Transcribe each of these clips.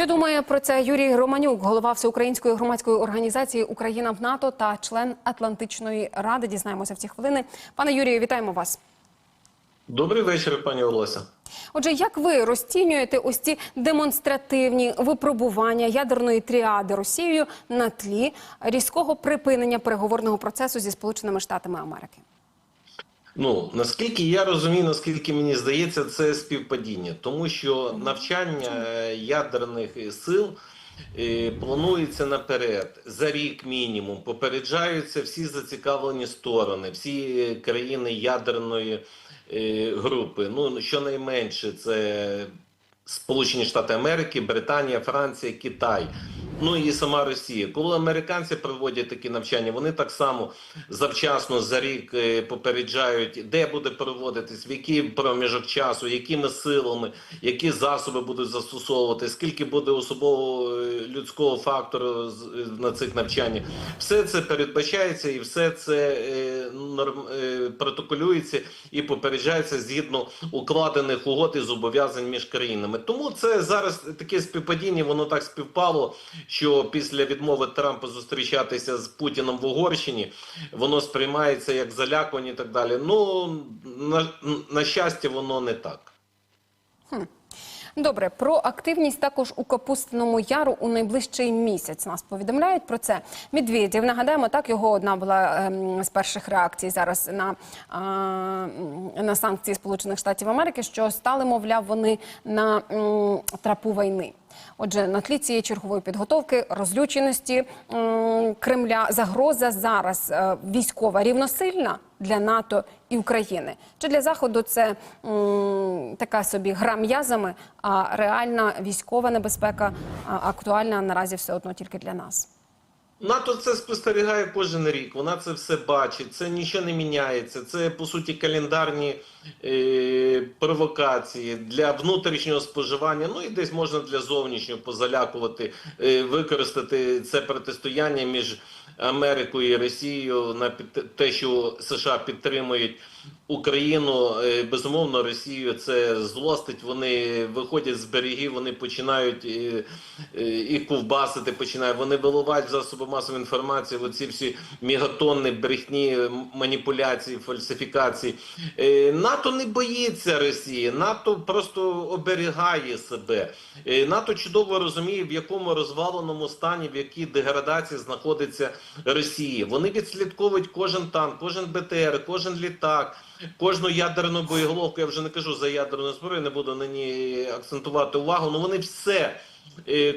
Що думає про це Юрій Романюк, голова всеукраїнської громадської організації Україна в НАТО та член Атлантичної ради? Дізнаємося в ці хвилини. Пане Юрію, вітаємо вас. Добрий вечір, пані Олеся. Отже, як ви розцінюєте ось ці демонстративні випробування ядерної тріади Росією на тлі різкого припинення переговорного процесу зі Сполученими Штатами Америки? Ну наскільки я розумію, наскільки мені здається, це співпадіння, тому що навчання е, ядерних сил е, планується наперед за рік мінімум. Попереджаються всі зацікавлені сторони, всі країни ядерної е, групи. Ну щонайменше це Сполучені Штати Америки, Британія, Франція, Китай. Ну і сама Росія. Коли американці проводять такі навчання, вони так само завчасно за рік е, попереджають, де буде проводитись, в який проміжок часу, якими силами, які засоби будуть застосовувати, скільки буде особового е, людського фактору е, на цих навчаннях. Все це передбачається і все це норм, протоколюється і попереджається згідно укладених угод і зобов'язань між країнами. Тому це зараз таке співпадіння, воно так співпало, що після відмови Трампа зустрічатися з Путіном в Угорщині, воно сприймається як залякування і так далі. Ну на, на щастя, воно не так. Добре, про активність також у Капустиному Яру у найближчий місяць нас повідомляють про це. Медведєв, нагадаємо, так його одна була ем, з перших реакцій зараз на, е, на санкції Сполучених Штатів Америки, що стали, мовляв, вони на м, трапу війни. Отже, на тлі цієї чергової підготовки, розлюченості Кремля, загроза зараз е, військова рівносильна для НАТО і України. Чи для Заходу це така собі гра м'язами, а реальна військова небезпека актуальна наразі все одно тільки для нас? НАТО це спостерігає кожен рік. Вона це все бачить. Це нічого не міняється. Це по суті календарні е, провокації для внутрішнього споживання. Ну і десь можна для зовнішнього позалякувати, е, використати це протистояння між Америкою і Росією на те, що США підтримують Україну. Е, безумовно, Росію це злостить. Вони виходять з берегів, вони починають е, е, ковбасити, починають. Вони виливають засоби масової інформації. Оці всі мегатонни брехні, маніпуляції, фальсифікації. НАТО не боїться Росії, НАТО просто оберігає себе. НАТО чудово розуміє, в якому розваленому стані, в якій деградації знаходиться Росія. Вони відслідковують кожен танк, кожен БТР, кожен літак. Кожну ядерну боєголовку, я вже не кажу за ядерну зброю, не буду на ній акцентувати увагу. Ну вони все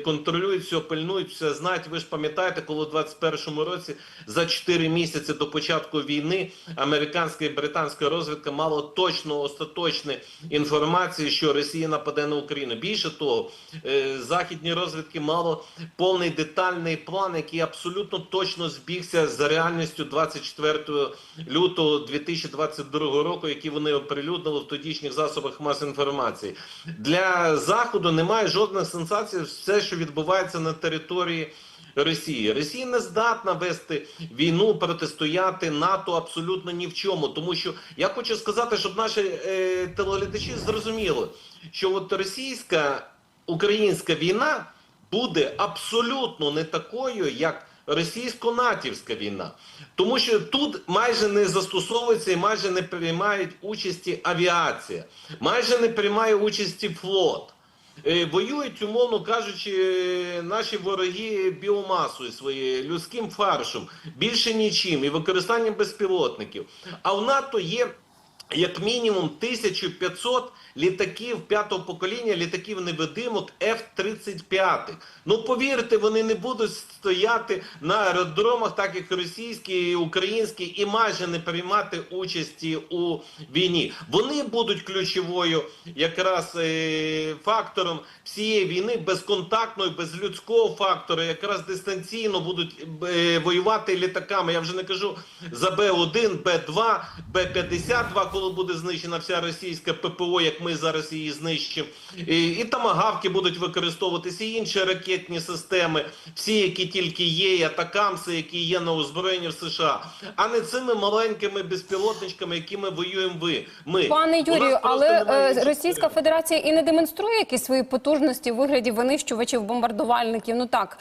контролюють, все пильнують, все знають. Ви ж пам'ятаєте, коли у 21-му році за 4 місяці до початку війни американська і британська розвідка мала точну остаточну інформацію, що Росія нападе на Україну. Більше того, е, західні розвідки мало повний детальний план, який абсолютно точно збігся з реальністю 24 лютого 2022 року, який вони оприлюднили в тодішніх засобах масової інформації. Для заходу немає жодних сенсацій. Все, що відбувається на території. Росії Росія не здатна вести війну, протистояти НАТО абсолютно ні в чому. Тому що я хочу сказати, щоб наші е, телеглядачі зрозуміли, що от російська українська війна буде абсолютно не такою, як російсько-натівська війна, тому що тут майже не застосовується і майже не приймають участі авіація, майже не приймає участі флот. Е, Воюють, умовно кажучи, е, наші вороги біомасою своєю, людським фаршем, більше нічим і використанням безпілотників. А в НАТО є як мінімум 1500 літаків п'ятого покоління, літаків невидимок F-35. Ну повірте, вони не будуть стояти на аеродромах, так як російські, і українські, і майже не приймати участі у війні. Вони будуть ключовою якраз е, фактором всієї війни, безконтактною, без людського фактору, якраз дистанційно будуть е, воювати літаками. Я вже не кажу за Б-1, Б-2, Б-52, коли коли буде знищена вся російська ППО, як ми зараз її знищимо. І, і тамагавки будуть використовуватися, і інші ракетні системи, всі, які тільки є, і атакамси, які є на озброєнні в США, а не цими маленькими безпілотничками, якими воюємо ви. Ми Пане Юрію, але е, Російська. Федерація і не демонструє якісь свої потужності в вигляді винищувачів, бомбардувальників. Ну так,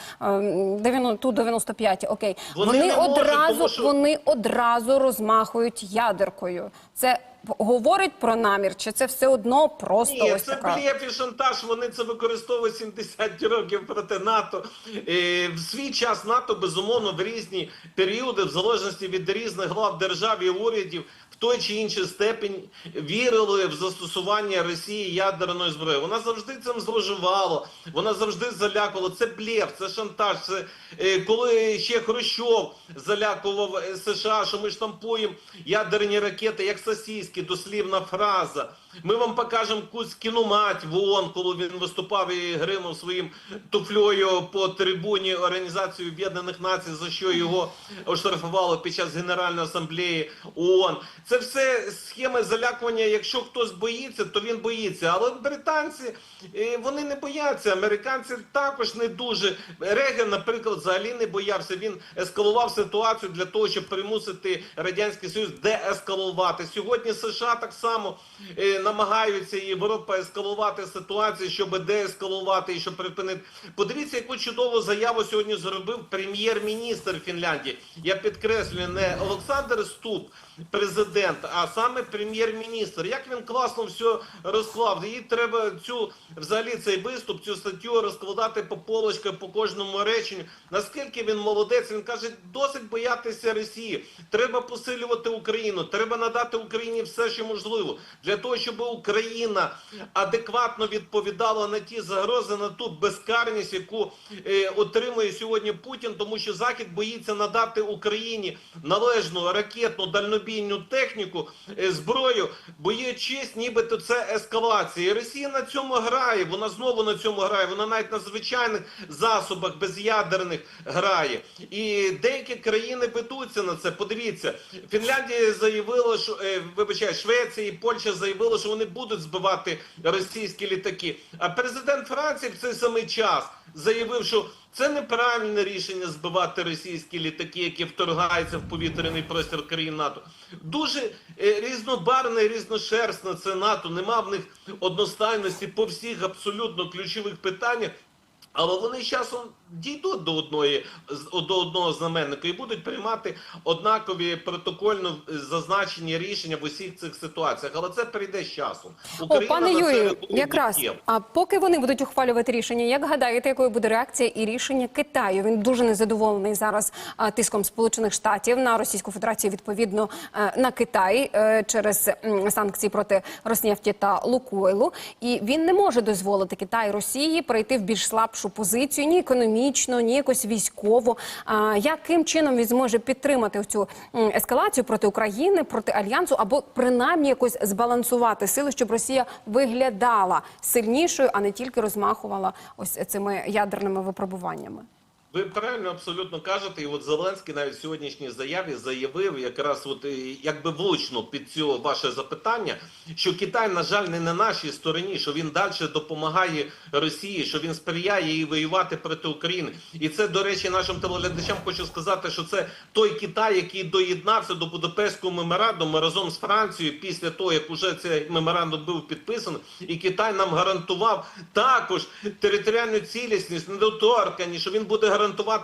ту 95 окей. Вони можуть, одразу тому що- вони одразу розмахують ядеркою. Це говорить про намір, чи це все одно просто Ні, ось це така? блєф і шантаж. Вони це використовують 70 років проти НАТО. Е, В свій час НАТО безумовно в різні періоди, в залежності від різних глав держав і урядів, в той чи інший степень вірили в застосування Росії ядерної зброї. Вона завжди цим зловживала, вона завжди залякувала. Це блєф, це шантаж. Це е, коли ще Хрущов залякував е, США, що ми штампуємо ядерні ракети, як сосиски, дослівна фраза. Ми вам покажемо якусь кіномать в ООН, коли він виступав і гримав своїм туфлею по трибуні Організації Об'єднаних Націй, за що його оштрафували під час Генеральної асамблеї ООН. Це все схеми залякування. Якщо хтось боїться, то він боїться. Але британці е, вони не бояться. Американці також не дуже. Реген, наприклад, взагалі не боявся. Він ескалував ситуацію для того, щоб примусити радянський союз деескалувати. Сьогодні США так само е, намагаються Європа ескалувати ситуацію, щоб деескалувати і щоб припинити. Подивіться, яку чудову заяву сьогодні зробив прем'єр-міністр Фінляндії. Я підкреслюю, не Олександр Ступ, президент, а саме прем'єр-міністр. Як він класно все розклав. Їй треба цю взагалі цей виступ, цю статтю розкладати по полочках, по кожному реченню. Наскільки він молодець, він каже, досить боятися Росії. Треба посилювати Україну. Треба надати Україні все, що можливо, для того, щоб Україна адекватно відповідала на ті загрози, на ту безкарність, яку е, отримує сьогодні Путін, тому що Захід боїться надати Україні належну ракетну дальнобійну техніку, е, зброю, боячись, нібито це ескалація. І Росія на цьому грає. Вона знову на цьому грає. Вона навіть на звичайних засобах безядерних грає. І деякі країни ведуться на це. Подивіться, Фінляндія заявила, що е, вибачай, Швеція і Польща заявили, що вони будуть збивати російські літаки. А президент Франції в цей самий час заявив, що це неправильне рішення збивати російські літаки, які вторгаються в повітряний простір країн НАТО. Дуже е, різнобарне, різношерстне це НАТО. Нема в них одностайності по всіх абсолютно ключових питаннях. Але вони з часом дійдуть до одної до одного знаменника і будуть приймати однакові протокольно зазначені рішення в усіх цих ситуаціях. Але це прийде з часом. О, Україна пане на Юрію, якраз а поки вони будуть ухвалювати рішення, як гадаєте, якою буде реакція і рішення Китаю? Він дуже незадоволений зараз тиском Сполучених Штатів на Російську Федерацію, відповідно е, на Китай е, через санкції проти Роснефті та Лукойлу. І він не може дозволити Китаю Росії перейти в більш слабшу позицію ні економічно, ні якось військово. А яким чином він зможе підтримати цю ескалацію проти України, проти альянсу, або принаймні якось збалансувати сили, щоб Росія виглядала сильнішою, а не тільки розмахувала ось цими ядерними випробуваннями? Ви правильно абсолютно кажете, і от Зеленський навіть в сьогоднішній заяві заявив якраз от е, якби влучно під цього ваше запитання, що Китай, на жаль, не на нашій стороні, що він далі допомагає Росії, що він сприяє їй воювати проти України. І це, до речі, нашим телеглядачам хочу сказати, що це той Китай, який доєднався до Будапештського меморандуму разом з Францією після того, як уже цей меморандум був підписаний, і Китай нам гарантував також територіальну цілісність, недоторканість, що він буде гарантувати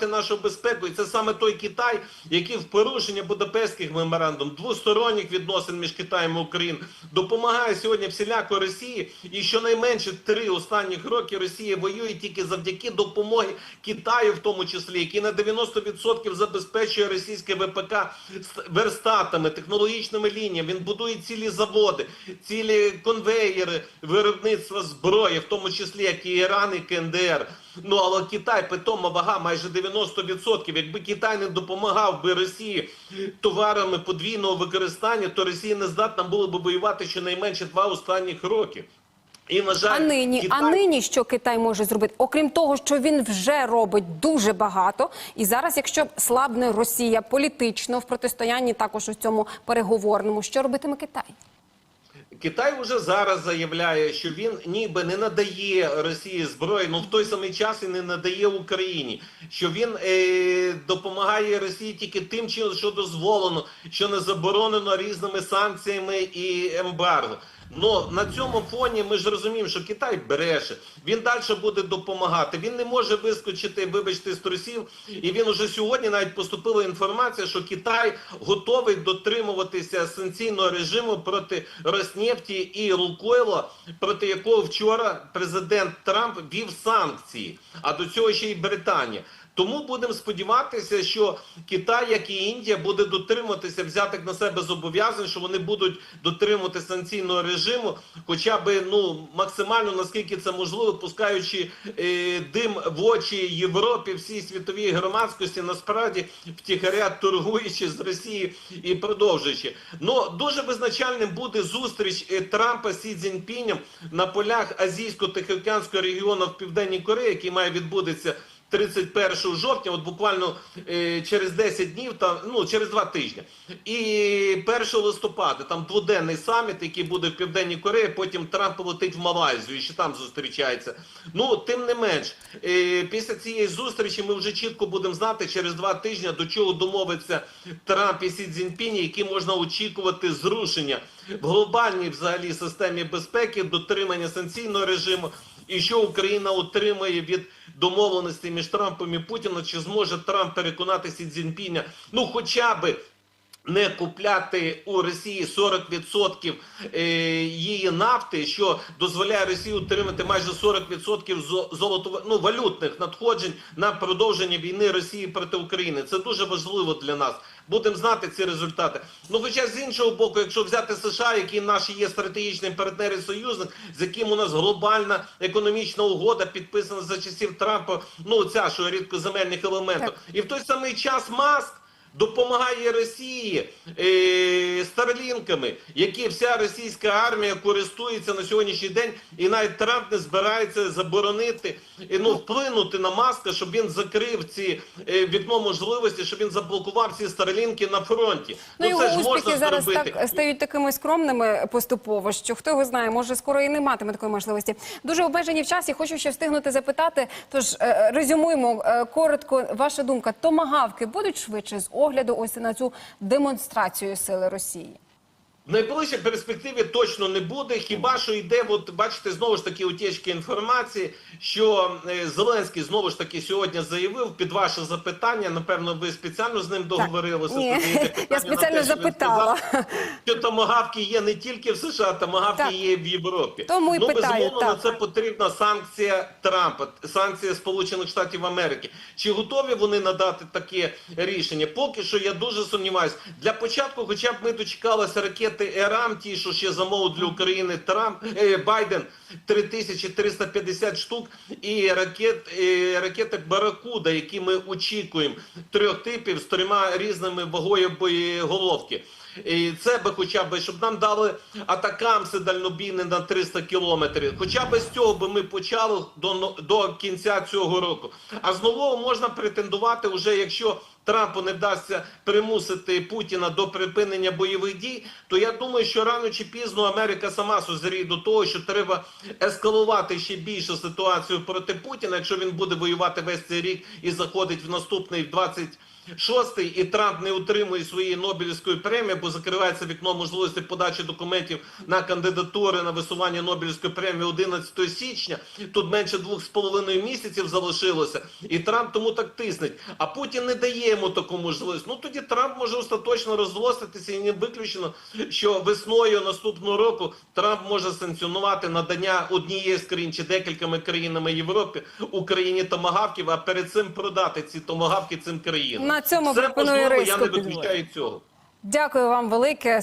нашу безпеку. І це саме той Китай, який в порушення Будапештських меморандум, двосторонніх відносин між Китаєм і Україною допомагає сьогодні всіляко Росії. І щонайменше три останніх роки Росія воює тільки завдяки допомоги Китаю, в тому числі, який на 90% забезпечує російське ВПК верстатами, технологічними лініями. Він будує цілі заводи, цілі конвеєри виробництва зброї, в тому числі як і Іран і КНДР. Ну але Китай питома вага майже 90%. Якби Китай не допомагав би Росії товарами подвійного використання, то Росія не здатна була би воювати щонайменше два останніх роки. І на жаль, А нині, Китай... а нині що Китай може зробити? Окрім того, що він вже робить дуже багато, і зараз, якщо слабне Росія політично в протистоянні, також у цьому переговорному, що робитиме Китай? Китай вже зараз заявляє, що він ніби не надає Росії зброї, ну в той самий час і не надає Україні. Що він е, допомагає Росії тільки тим, що дозволено, що не заборонено різними санкціями і ембарго. Но на цьому фоні ми ж розуміємо, що Китай бреше. Він далі буде допомагати. Він не може вискочити, вибачте, з трусів. І він уже сьогодні навіть поступила інформація, що Китай готовий дотримуватися санкційного режиму проти Роснефті і Лукойла, проти якого вчора президент Трамп вів санкції. А до цього ще й Британія. Тому будемо сподіватися, що Китай, як і Індія, буде дотримуватися взятих на себе зобов'язань, що вони будуть дотримувати санкційного режиму, хоча би ну максимально наскільки це можливо, пускаючи е, дим в очі Європі, всій світовій громадськості, насправді втіхаря торгуючи з Росією і продовжуючи. Ну дуже визначальним буде зустріч е, Трампа з Сі Цзіньпінем на полях азійсько-тихоокеанського регіону в південній Кореї, який має відбудеться. 31 жовтня, от буквально е, через 10 днів, там ну через 2 тижні, і 1 листопада там дводенний саміт, який буде в південній Кореї. Потім Трамп полетить в Малайзію і ще там зустрічається. Ну тим не менш, е, після цієї зустрічі ми вже чітко будемо знати через 2 тижні до чого домовиться Трамп і Сі Цзіньпінь, які можна очікувати зрушення в глобальній взагалі системі безпеки, дотримання санкційного режиму. І що Україна отримає від домовленості між Трампом і Путіним, чи зможе Трамп переконати Сі Цзіньпіня, ну хоча би не купляти у Росії 40% е, її нафти, що дозволяє Росії отримати майже 40% зо- золото, ну, валютних надходжень на продовження війни Росії проти України. Це дуже важливо для нас. Будемо знати ці результати. Ну, хоча з іншого боку, якщо взяти США, які наші є стратегічним партнер і союзник, з яким у нас глобальна економічна угода підписана за часів Трампа, ну ця що рідкоземельних елементів, і в той самий час Маск допомагає Росії е, старлінками, які вся російська армія користується на сьогоднішній день, і навіть Трамп не збирається заборонити е, ну вплинути на маска, щоб він закрив ці е, вікно можливості, щоб він заблокував ці старлінки на фронті. Ну, його це ж успіхи можна зараз зробити. так стають такими скромними поступово, що хто його знає, може скоро і не матиме такої можливості. Дуже обмежені в часі. Хочу ще встигнути запитати. Тож е, резюмуємо е, коротко. Ваша думка: томагавки будуть швидше з огляду ось на цю демонстрацію сили Росії. В найближчій перспективі точно не буде. Хіба що йде, от бачите, знову ж таки утічки інформації, що е, Зеленський знову ж таки сьогодні заявив під ваше запитання. Напевно, ви спеціально з ним договорилися. Ні, я спеціально те, що запитала. сказав, Що томагавки є не тільки в США, томагавки Так. є в Європі. Тому і ну, питаю, безумовно, на це потрібна санкція Трампа, санкція Сполучених Штатів Америки. Чи готові вони надати таке рішення? Поки що я дуже сумніваюся. Для початку, хоча б ми дочекалися ракети ЕРАМ, ті, що ще замовив для України Трамп е, Байден 3350 штук, і ракет е, ракети Баракуда, які ми очікуємо трьох типів з трьома різними вагою боєголовки. І це би хоча б, щоб нам дали атакамси дальнобійні на 300 кілометрів. Хоча б з цього би ми почали до, до кінця цього року. А з нового можна претендувати, вже якщо Трампу не вдасться примусити Путіна до припинення бойових дій, то я думаю, що рано чи пізно Америка сама созріє до того, що треба ескалувати ще більше ситуацію проти Путіна, якщо він буде воювати весь цей рік і заходить в наступний в 20 Шостий і Трамп не отримує своєї Нобелівської премії, бо закривається вікно можливості подачі документів на кандидатури на висування Нобелівської премії 11 січня. Тут менше двох з половиною місяців залишилося, і Трамп тому так тиснеть. А Путін не дає йому таку можливість. Ну тоді Трамп може остаточно розлоститися і не виключено, що весною наступного року Трамп може санкціонувати надання однієї з країн чи декількома країнами Європи Україні томагавків, а перед цим продати ці томагавки цим країнам. На цьому Все пропоную можливо, я не виключаю цього. Дякую вам велике.